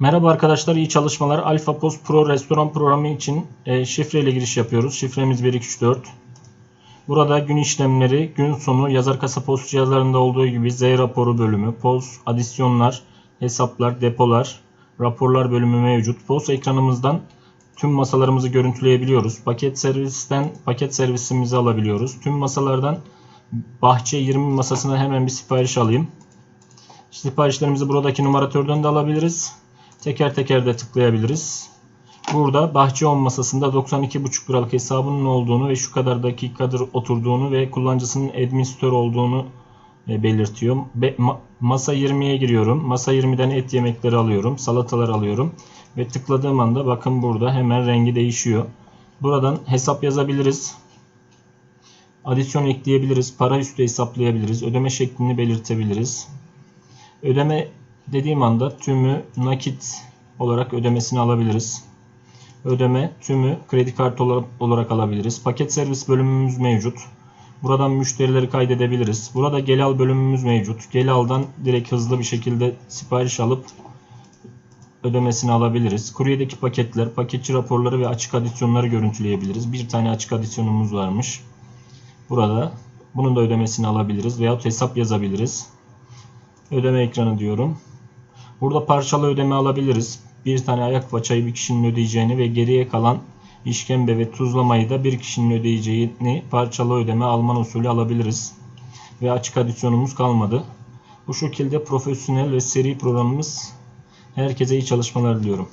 Merhaba arkadaşlar, iyi çalışmalar. Alpha Post Pro restoran programı için e, şifreyle giriş yapıyoruz. Şifremiz 1234. Burada gün işlemleri, gün sonu, yazar kasa post cihazlarında olduğu gibi Z raporu bölümü, post, adisyonlar, hesaplar, depolar, raporlar bölümü mevcut. Post ekranımızdan tüm masalarımızı görüntüleyebiliyoruz. Paket servisten paket servisimizi alabiliyoruz. Tüm masalardan bahçe 20 masasına hemen bir sipariş alayım. Siparişlerimizi buradaki numaratörden de alabiliriz. Teker teker de tıklayabiliriz. Burada 10 masasında 92,5 liralık hesabının olduğunu ve şu kadar dakikadır oturduğunu ve kullanıcısının administratör olduğunu e, belirtiyor. Be- ma- masa 20'ye giriyorum. Masa 20'den et yemekleri alıyorum. Salatalar alıyorum. Ve tıkladığım anda bakın burada hemen rengi değişiyor. Buradan hesap yazabiliriz. Adisyon ekleyebiliriz. Para üstü hesaplayabiliriz. Ödeme şeklini belirtebiliriz. Ödeme dediğim anda tümü nakit olarak ödemesini alabiliriz. Ödeme tümü kredi kartı ola- olarak alabiliriz. Paket servis bölümümüz mevcut. Buradan müşterileri kaydedebiliriz. Burada gel al bölümümüz mevcut. Gel aldan direkt hızlı bir şekilde sipariş alıp ödemesini alabiliriz. Kuryedeki paketler, paketçi raporları ve açık adisyonları görüntüleyebiliriz. Bir tane açık adisyonumuz varmış. Burada bunun da ödemesini alabiliriz veyahut hesap yazabiliriz. Ödeme ekranı diyorum. Burada parçalı ödeme alabiliriz. Bir tane ayak paçayı bir kişinin ödeyeceğini ve geriye kalan işkembe ve tuzlamayı da bir kişinin ödeyeceğini parçalı ödeme Alman usulü alabiliriz. Ve açık adisyonumuz kalmadı. Bu şekilde profesyonel ve seri programımız herkese iyi çalışmalar diliyorum.